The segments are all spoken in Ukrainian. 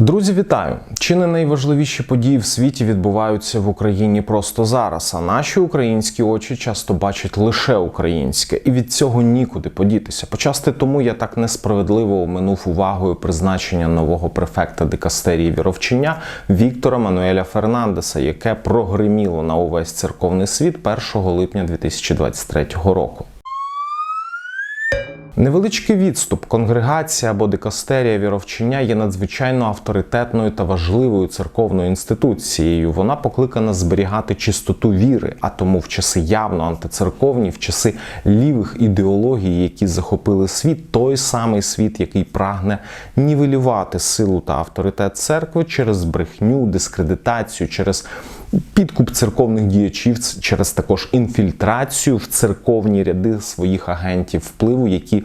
Друзі, вітаю! Чи не найважливіші події в світі відбуваються в Україні просто зараз? А наші українські очі часто бачать лише українське, і від цього нікуди подітися. Почасти тому я так несправедливо оминув увагою призначення нового префекта дикастерії віровчення Віктора Мануеля Фернандеса, яке прогриміло на увесь церковний світ 1 липня 2023 року. Невеличкий відступ, конгрегація або дикастерія віровчення є надзвичайно авторитетною та важливою церковною інституцією. Вона покликана зберігати чистоту віри, а тому в часи явно антицерковні, в часи лівих ідеологій, які захопили світ, той самий світ, який прагне нівелювати силу та авторитет церкви через брехню, дискредитацію, через підкуп церковних діячів через також інфільтрацію в церковні ряди своїх агентів впливу, які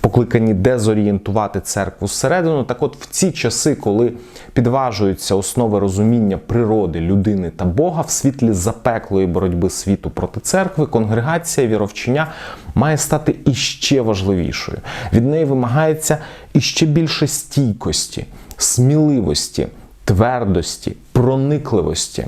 покликані дезорієнтувати церкву зсередину. Так, от в ці часи, коли підважуються основи розуміння природи, людини та Бога в світлі запеклої боротьби світу проти церкви, конгрегація віровчення має стати іще важливішою. Від неї вимагається іще більше стійкості, сміливості, твердості, проникливості.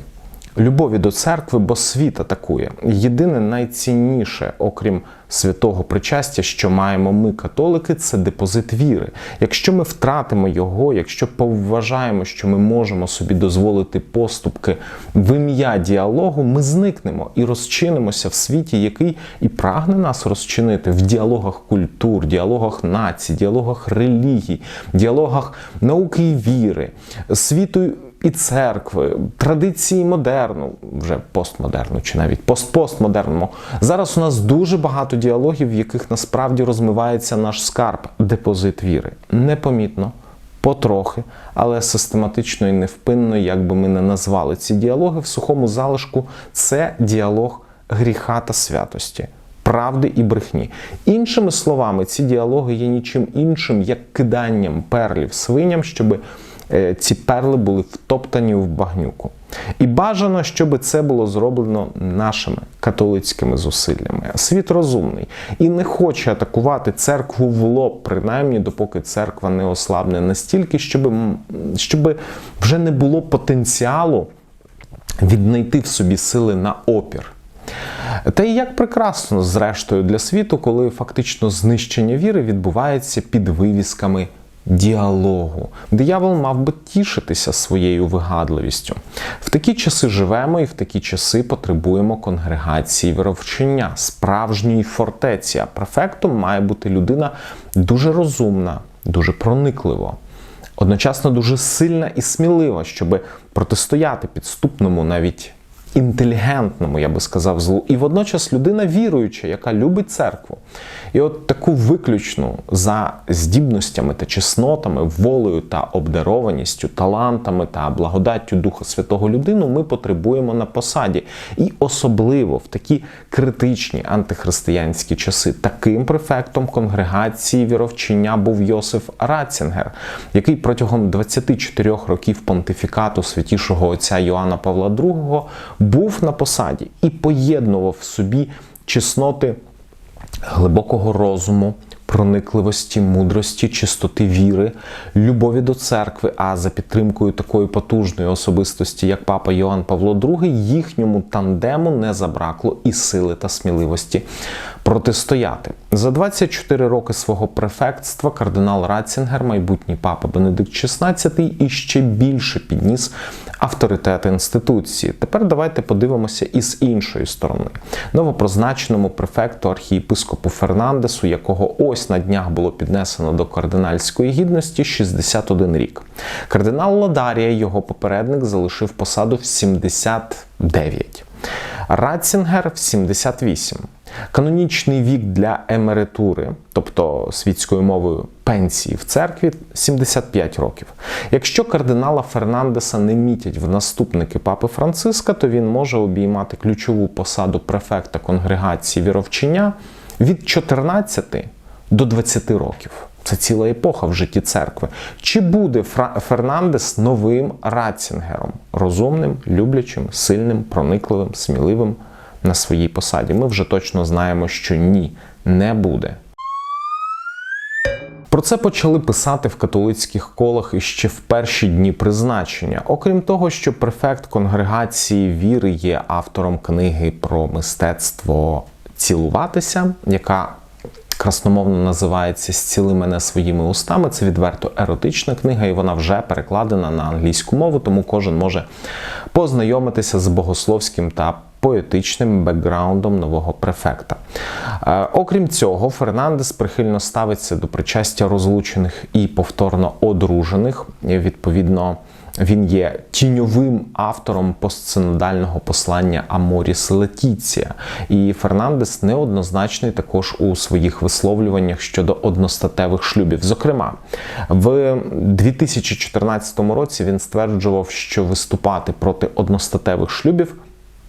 Любові до церкви, бо світ атакує. Єдине найцінніше, окрім святого причастя, що маємо ми, католики, це депозит віри. Якщо ми втратимо його, якщо поважаємо, що ми можемо собі дозволити поступки в ім'я діалогу, ми зникнемо і розчинимося в світі, який і прагне нас розчинити в діалогах культур, діалогах націй, діалогах релігій, діалогах науки і віри, світу і церкви, традиції модерну, вже постмодерну чи навіть постпостмодерному. Зараз у нас дуже багато діалогів, в яких насправді розмивається наш скарб, депозит віри. Непомітно, потрохи, але систематично і невпинно, як би ми не назвали ці діалоги в сухому залишку, це діалог гріха та святості. Правди і брехні. Іншими словами, ці діалоги є нічим іншим, як киданням перлів свиням, щоби ці перли були втоптані в багнюку. І бажано, щоб це було зроблено нашими католицькими зусиллями. Світ розумний і не хоче атакувати церкву в лоб, принаймні допоки церква не ослабне настільки, щоб, щоб вже не було потенціалу віднайти в собі сили на опір. Та і як прекрасно, зрештою, для світу, коли фактично знищення віри відбувається під вивісками діалогу. Диявол мав би тішитися своєю вигадливістю. В такі часи живемо і в такі часи потребуємо конгрегації віровчення, справжньої фортеці. А префектом має бути людина дуже розумна, дуже прониклива. Одночасно дуже сильна і смілива, щоб протистояти підступному навіть інтелігентному, я би сказав, злу, і водночас людина віруюча, яка любить церкву. І от таку виключну за здібностями та чеснотами, волею та обдарованістю, талантами та благодаттю Духа Святого людину ми потребуємо на посаді. І особливо в такі критичні антихристиянські часи таким префектом конгрегації віровчення був Йосиф Рацінгер, який протягом 24 років понтифікату святішого отця Йоанна Павла II був на посаді і поєднував в собі чесноти глибокого розуму, проникливості, мудрості, чистоти віри, любові до церкви. А за підтримкою такої потужної особистості, як папа Йоанн Павло II, їхньому тандему не забракло і сили та сміливості протистояти. За 24 роки свого префектства кардинал Ратцінгер, майбутній папа Бенедикт XVI, іще більше підніс авторитет інституції. Тепер давайте подивимося із іншої сторони. Новопрозначеному префекту архієпископу Фернандесу, якого ось на днях було піднесено до кардинальської гідності 61 рік. Кардинал Ладарія, його попередник, залишив посаду в 79. Ратцінгер в 78. Канонічний вік для емеритури, тобто світською мовою пенсії в церкві 75 років. Якщо кардинала Фернандеса не мітять в наступники папи Франциска, то він може обіймати ключову посаду префекта конгрегації віровчення від 14 до 20 років. Це ціла епоха в житті церкви. Чи буде Фернандес новим Ратцінгером? Розумним, люблячим, сильним, проникливим, сміливим на своїй посаді? Ми вже точно знаємо, що ні, не буде. Про це почали писати в католицьких колах іще в перші дні призначення. Окрім того, що префект конгрегації віри є автором книги про мистецтво цілуватися, яка красномовно називається Зціли мене своїми устами. Це відверто еротична книга, і вона вже перекладена на англійську мову, тому кожен може познайомитися з богословським та поетичним бекграундом нового префекта. Е, окрім цього, Фернандес прихильно ставиться до причастя розлучених і повторно одружених. Відповідно, він є тіньовим автором постсинодального послання Аморіс Летіція. І Фернандес неоднозначний також у своїх висловлюваннях щодо одностатевих шлюбів. Зокрема, в 2014 році він стверджував, що виступати проти одностатевих шлюбів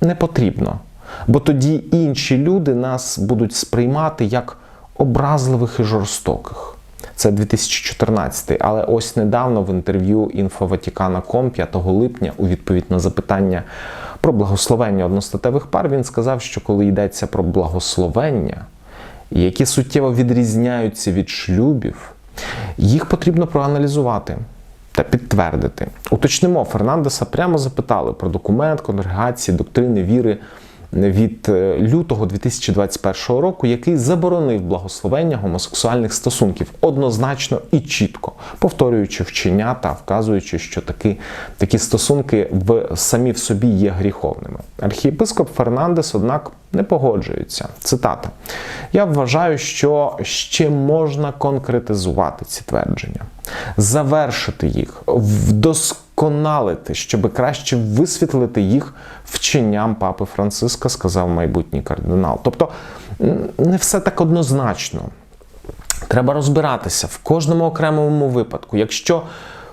не потрібно. Бо тоді інші люди нас будуть сприймати як образливих і жорстоких. Це 2014, але ось недавно в інтерв'ю Інфоватікана.ком 5 липня у відповідь на запитання про благословення одностатевих пар він сказав, що коли йдеться про благословення, які суттєво відрізняються від шлюбів, їх потрібно проаналізувати та підтвердити. Уточнимо, Фернандеса прямо запитали про документ конгрегації, доктрини віри від е, лютого 2021 року, який заборонив благословення гомосексуальних стосунків однозначно і чітко, повторюючи вчення та вказуючи, що такі, такі стосунки в самі в собі є гріховними. Архієпископ Фернандес, однак, не погоджується. Цитата: Я вважаю, що ще можна конкретизувати ці твердження, завершити їх, вдосконалити, щоб краще висвітлити їх вченням папи Франциска, сказав майбутній кардинал. Тобто не все так однозначно. Треба розбиратися в кожному окремому випадку. Якщо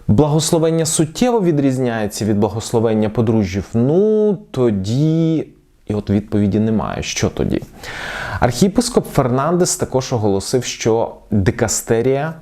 благословення суттєво відрізняється від благословення подружжів, ну тоді. І от відповіді немає. Що тоді? Архієпископ Фернандес також оголосив, що дикастерія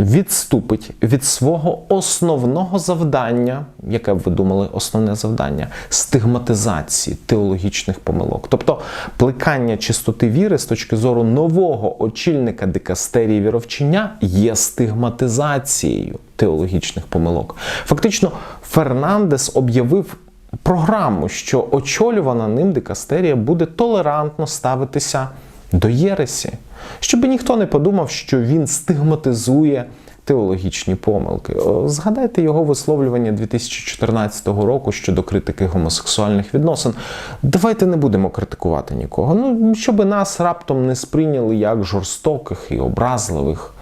відступить від свого основного завдання, яке б ви думали, основне завдання стигматизації теологічних помилок, тобто плекання чистоти віри з точки зору нового очільника дикастерії віровчення є стигматизацією теологічних помилок. Фактично, Фернандес об'явив. Програму, що очолювана ним дикастерія буде толерантно ставитися до Єресі, щоб ніхто не подумав, що він стигматизує теологічні помилки. Згадайте його висловлювання 2014 року щодо критики гомосексуальних відносин. Давайте не будемо критикувати нікого. Ну, щоб нас раптом не сприйняли як жорстоких і образливих.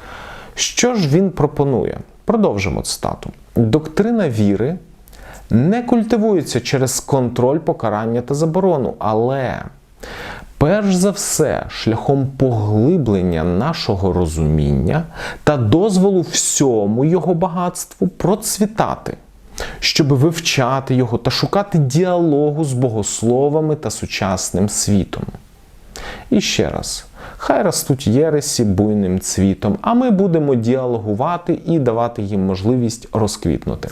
Що ж він пропонує? Продовжимо цитату. Доктрина віри не культивується через контроль покарання та заборону, але перш за все шляхом поглиблення нашого розуміння та дозволу всьому його багатству процвітати, щоб вивчати його та шукати діалогу з богословами та сучасним світом. І ще раз. Хай ростуть єресі буйним цвітом, а ми будемо діалогувати і давати їм можливість розквітнути.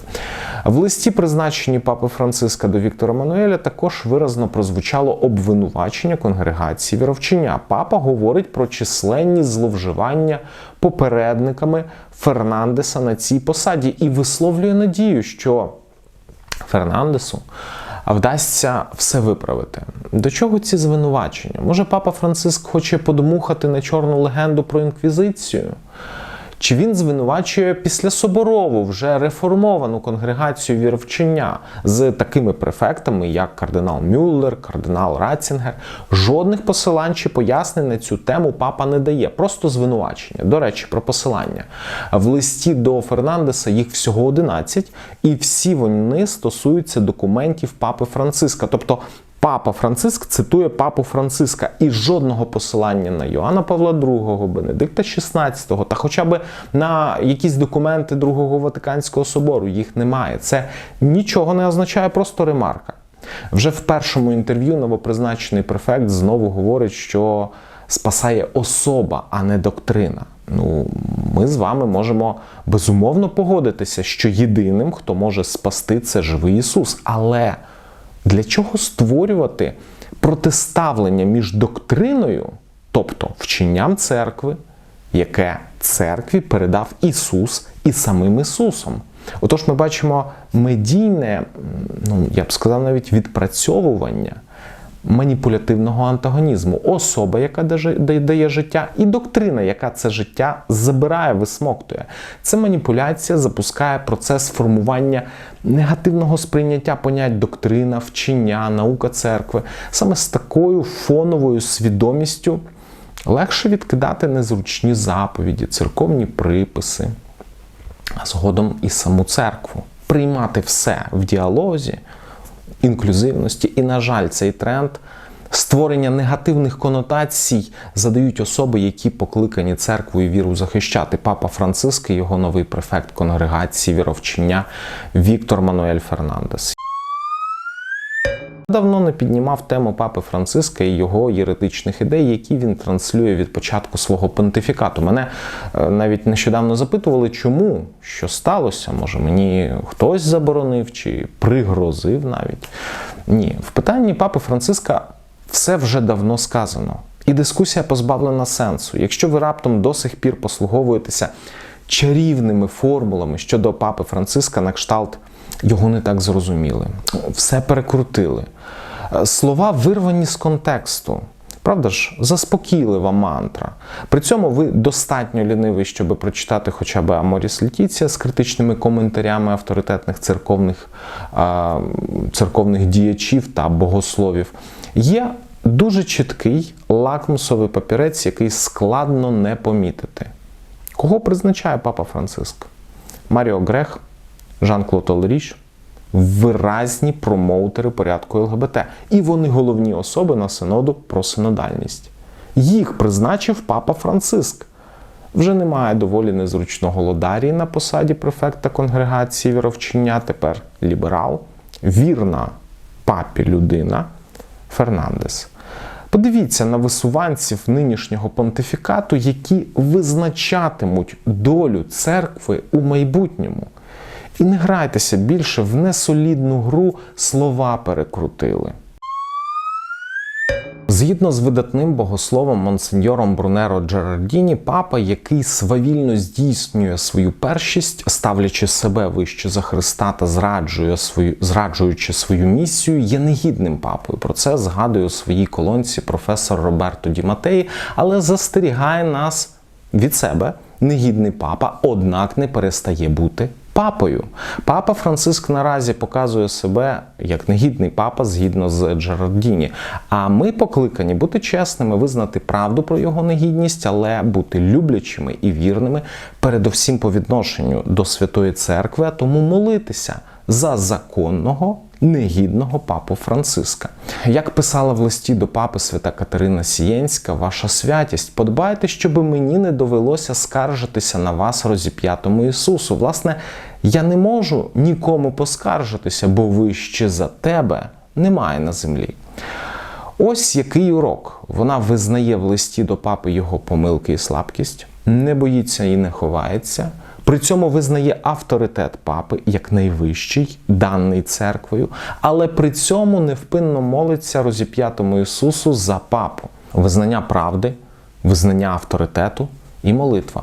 В листі, призначенні папи Франциска до Віктора Мануеля, також виразно прозвучало обвинувачення конгрегації віровчення. Папа говорить про численні зловживання попередниками Фернандеса на цій посаді і висловлює надію, що Фернандесу вдасться все виправити. До чого ці звинувачення? Може, папа Франциск хоче подмухати на чорну легенду про інквізицію? Чи він звинувачує післясоборову вже реформовану конгрегацію віровчення з такими префектами, як кардинал Мюллер, кардинал Ратцінгер? Жодних посилань чи пояснень на цю тему папа не дає, просто звинувачення. До речі, про посилання. В листі до Фернандеса їх всього 11, і всі вони стосуються документів папи Франциска. Тобто Папа Франциск цитує папу Франциска і жодного посилання на Йоанна Павла II, Бенедикта XVI та хоча б на якісь документи Другого Ватиканського собору їх немає. Це нічого не означає, просто ремарка. Вже в першому інтерв'ю новопризначений префект знову говорить, що спасає особа, а не доктрина. Ну, ми з вами можемо безумовно погодитися, що єдиним, хто може спасти, це живий Ісус. Але для чого створювати протиставлення між доктриною, тобто вченням церкви, яке церкві передав Ісус і самим Ісусом. Отож, ми бачимо медійне, ну я б сказав, навіть відпрацьовування маніпулятивного антагонізму, особа, яка дає життя, і доктрина, яка це життя забирає, висмоктує. Це маніпуляція запускає процес формування негативного сприйняття понять доктрина, вчення, наука церкви. Саме з такою фоновою свідомістю легше відкидати незручні заповіді, церковні приписи, а згодом і саму церкву. Приймати все в діалозі інклюзивності. І, на жаль, цей тренд створення негативних конотацій задають особи, які покликані церкву і віру захищати. Папа Франциск і його новий префект конгрегації віровчення Віктор Мануель Фернандес. Давно не піднімав тему папи Франциска і його єретичних ідей, які він транслює від початку свого понтифікату. Мене е, навіть нещодавно запитували, чому що сталося. Може, мені хтось заборонив чи пригрозив навіть. Ні, в питанні папи Франциска все вже давно сказано. І дискусія позбавлена сенсу. Якщо ви раптом до сих пір послуговуєтеся чарівними формулами щодо папи Франциска на кшталт його не так зрозуміли, все перекрутили. Е, слова вирвані з контексту. Правда ж, заспокійлива мантра. При цьому ви достатньо лінивий, щоб прочитати хоча б Аморіс Летіція з критичними коментарями авторитетних церковних, церковних діячів та богословів. Є дуже чіткий лакмусовий папірець, який складно не помітити. Кого призначає папа Франциск? Маріо Грех. Жан-Клод Олріш виразні промоутери порядку ЛГБТ. І вони головні особи на синоду про синодальність. Їх призначив папа Франциск. Вже немає доволі незручного Лодарії на посаді префекта конгрегації віровчення, тепер ліберал, вірна папі людина Фернандес. Подивіться на висуванців нинішнього понтифікату, які визначатимуть долю церкви у майбутньому. І не грайтеся більше в несолідну гру слова перекрутили. Згідно з видатним богословом монсеньором Брунеро Джерардіні, папа, який свавільно здійснює свою першість, ставлячи себе вище за Христа та зраджує свою, зраджуючи свою місію, є негідним папою. Про це згадує у своїй колонці професор Роберто Ді Матеї, але застерігає нас від себе. Негідний папа, однак не перестає бути папою. Папа Франциск наразі показує себе як негідний папа згідно з Джерардіні. А ми покликані бути чесними, визнати правду про його негідність, але бути люблячими і вірними, передовсім по відношенню до Святої Церкви, а тому молитися за законного негідного папу Франциска. Як писала в листі до папи свята Катерина Сієнська, ваша святість, подбайте, щоб мені не довелося скаржитися на вас розіп'ятому Ісусу. Власне, я не можу нікому поскаржитися, бо вище за тебе немає на землі. Ось який урок. Вона визнає в листі до папи його помилки і слабкість, не боїться і не ховається. При цьому визнає авторитет папи як найвищий, даний церквою, але при цьому невпинно молиться розіп'ятому Ісусу за папу, визнання правди, визнання авторитету і молитва.